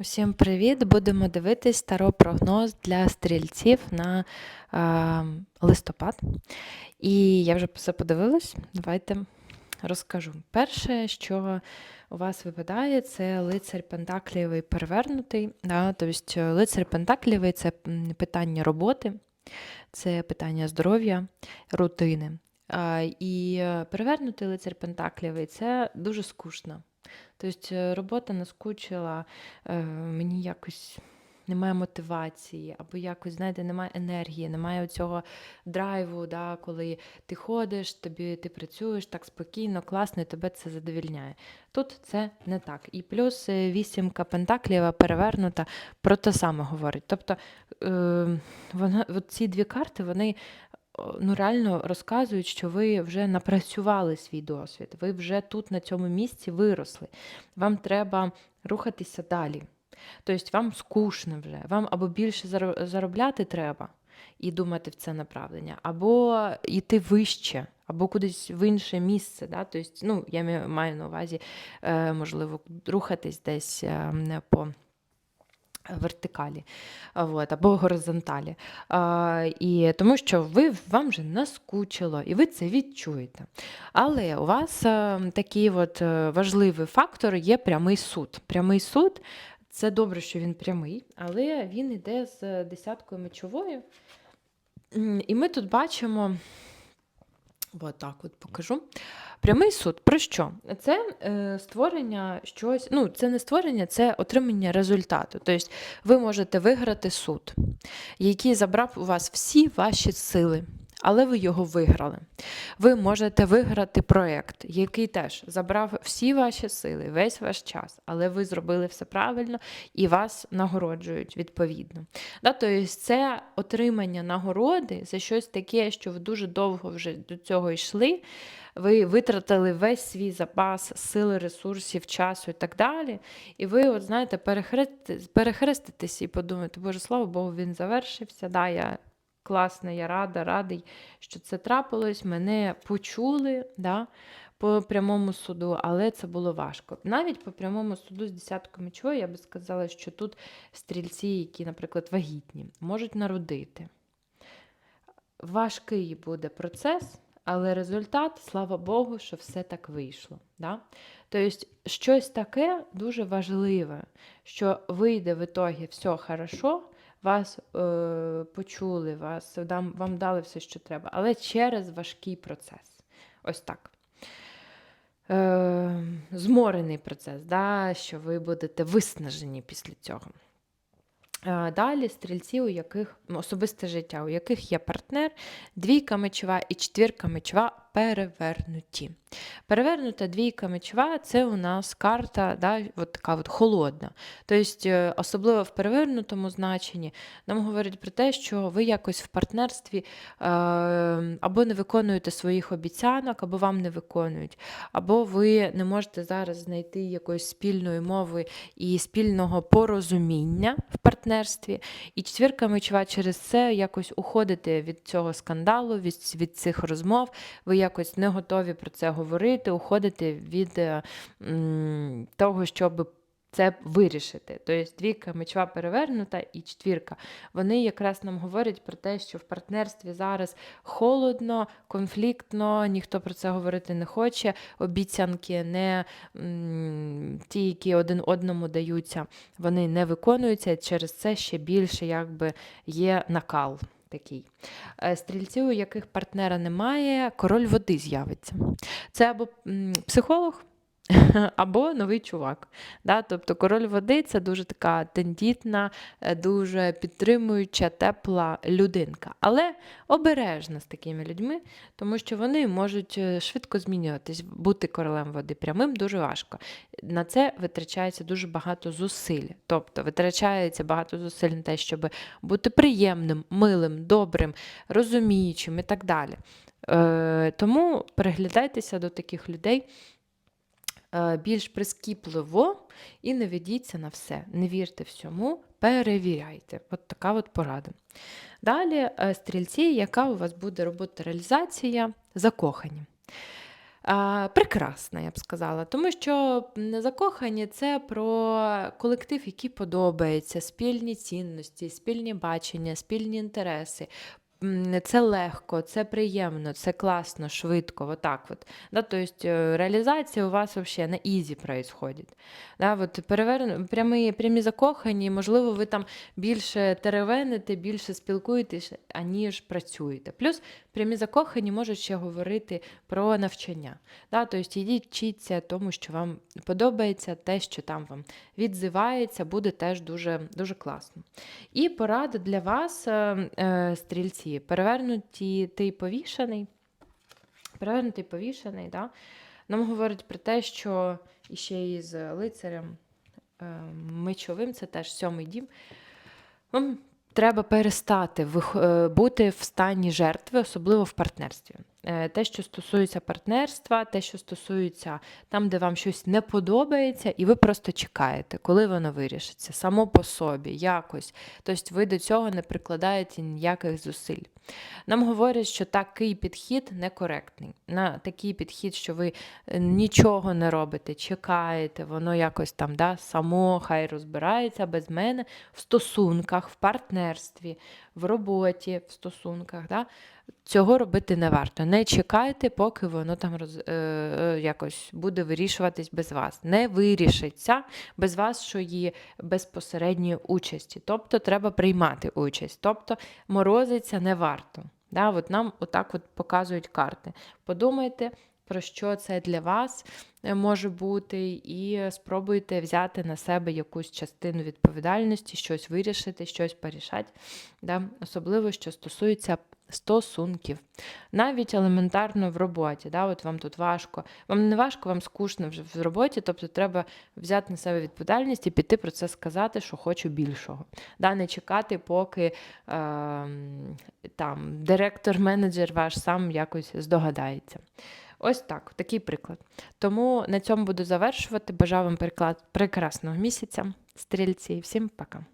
Усім привіт! Будемо дивитись старопрогноз для стрільців на е, листопад. І я вже все подивилась. Давайте розкажу. Перше, що у вас випадає, це лицар Пентаклівий перевернутий. Да? Тобто лицар Пентаклівий це питання роботи, це питання здоров'я, рутини. І е, перевернутий лицар Пентаклівий це дуже скучно. Тобто е, робота наскучила, е, мені якось немає мотивації, або якось, знаєте, немає енергії, немає цього драйву, да, коли ти ходиш, тобі ти працюєш так спокійно, класно, і тебе це задовільняє. Тут це не так. І плюс е, вісімка пентакліва перевернута про те саме говорить. Тобто е, вона, от ці дві карти, вони ну, реально розказують, що ви вже напрацювали свій досвід, ви вже тут на цьому місці виросли. Вам треба рухатися далі. Тобто вам скучно вже, вам або більше заробляти треба і думати в це направлення, або йти вище, або кудись в інше місце. Да? Тобто, ну, я маю- на увазі, е, можливо, рухатись десь е, не по вертикалі от, або горизонталі. А, і тому що ви вам вже наскучило, і ви це відчуєте. Але у вас а, такий от е, важливий фактор є прямий суд. Прямий суд це добре, що він прямий, але він йде з десяткою мечовою. І ми тут бачимо. От от покажу. Прямий суд про що? Це е, створення щось, ну, це не створення, це отримання результату. Тобто ви можете виграти суд, який забрав у вас всі ваші сили, але ви його виграли. Ви можете виграти проєкт, який теж забрав всі ваші сили, весь ваш час, але ви зробили все правильно і вас нагороджують відповідно. Да, тобто це отримання нагороди за щось таке, що ви дуже довго вже до цього йшли. Ви витратили весь свій запас сили, ресурсів, часу і так далі. І ви, от знаєте, перехреститесь, і подумаєте, Боже, слава Богу, він завершився. Да, я класна, я рада, радий, що це трапилось. Мене почули да, по прямому суду, але це було важко. Навіть по прямому суду з десяткою мечовою, я би сказала, що тут стрільці, які, наприклад, вагітні, можуть народити. Важкий буде процес, але результат, слава Богу, що все так вийшло. Да? Тобто, щось таке дуже важливе, що вийде в ітогі все хорошо, вас е, почули, вас, вам дали все, що треба, але через важкий процес. Ось так. Е, зморений процес, да, що ви будете виснажені після цього. Е, Далі стрільці, у яких ну, особисте життя, у яких є партнер, двійка мечова і четвірка мечова перевернуті. Перевернута двійка мечова це у нас карта, да, от така от холодна. Тобто, е, особливо в перевернутому значенні, нам говорять про те, що ви якось в партнерстві е, або не виконуєте своїх обіцянок, або вам не виконують, або ви не можете зараз знайти якоїсь спільної мови і спільного порозуміння в партнерстві. І четвірка мечова через це якось уходите від цього скандалу, від, від цих розмов. Ви якось не готові про це говорити, уходите від е, того, щоб це вирішити. Тобто двійка мечова перевернута і четвірка. Вони якраз нам говорять про те, що в партнерстві зараз холодно, конфліктно, ніхто про це говорити не хоче. Обіцянки не ті, які один одному даються, вони не виконуються. Через це ще більше якби є накал. Такий. Е, Стрільці, у яких партнера немає, король води з'явиться. Це або психолог, або новий чувак. Да? Тобто король води це дуже така тендітна, е, дуже підтримуюча, тепла людинка. Але обережна з такими людьми, тому що вони можуть е, швидко змінюватись. Бути королем води прямим дуже важко. На це витрачається дуже багато зусиль. Тобто витрачається багато зусиль на те, щоб бути приємним, милим, добрим, розуміючим і так далі. Е, тому переглядайтеся до таких людей більш прискіпливо і не ведіться на все. Не вірте всьому, перевіряйте. От така от порада. Далі е, стрільці, яка у вас буде робота реалізація, закохані. Прекрасна, я б сказала. Тому що закохані це про колектив, який подобається, спільні цінності, спільні бачення, спільні інтереси. Це легко, це приємно, це класно, швидко, отак от. Да, то есть е, реалізація у вас взагалі на ізі происходить. Да, от перевер... прямі, прямі закохані, можливо, ви там більше теревените, більше спілкуєтесь, аніж працюєте. Плюс прямі закохані можуть ще говорити про навчання. Да, тобто йдіть вчіться тому, що вам подобається, те, що там вам відзивається, буде теж дуже, дуже класно. І порада для вас, е, е, перевернуті ти повішений. Перевернутий повішений, да? нам говорить про те, що ще із лицарем е, мечовим, це теж сьомий дім. Вам треба перестати е, бути в стані жертви, особливо в партнерстві. Е, Те, що стосується партнерства, те, що стосується там, де вам щось не подобається, і ви просто чекаєте, коли воно вирішиться, само по собі, якось. Тобто ви до цього не прикладаєте ніяких зусиль. Нам говорять, що такий підхід некоректний. На такий підхід, що ви е, нічого не робите, чекаєте, воно якось там да, само хай розбирається без мене в стосунках, в партнерстві, в роботі, в стосунках. Да? Цього робити не варто. Не чекайте, поки воно там роз, е, е, якось буде вирішуватись без вас. Не вирішиться без вашої безпосередньої участі. Тобто треба приймати участь. Тобто морозиться не варто. Да? От нам отак от показують карти. Подумайте, про що це для вас е, може бути, і спробуйте взяти на себе якусь частину відповідальності, щось вирішити, щось порішати. Да? Особливо, що стосується стосунків. Навіть елементарно в роботі. Да? От вам тут важко. Вам не важко, вам скучно вже в роботі, тобто треба взяти на себе відповідальність і піти про це сказати, що хочу більшого. Да? Не чекати, поки е, там директор-менеджер ваш сам якось здогадається. Ось так, такий приклад. Тому на цьому буду завершувати. Бажаю вам приклад прекрасного місяця, стрільці, всім пока.